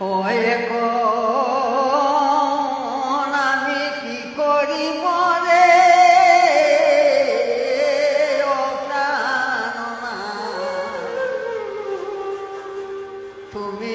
Way আমি কি করি মরে? তুমি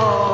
Oh.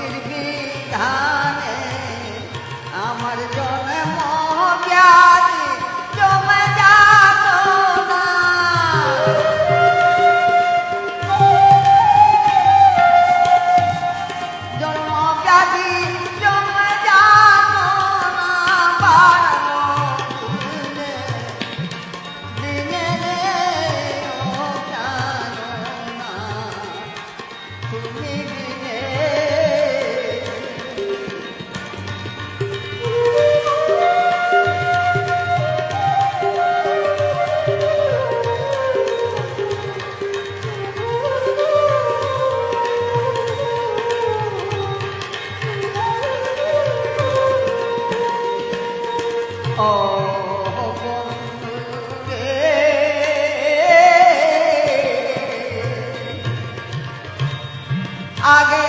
মুক্তির বিধা आगे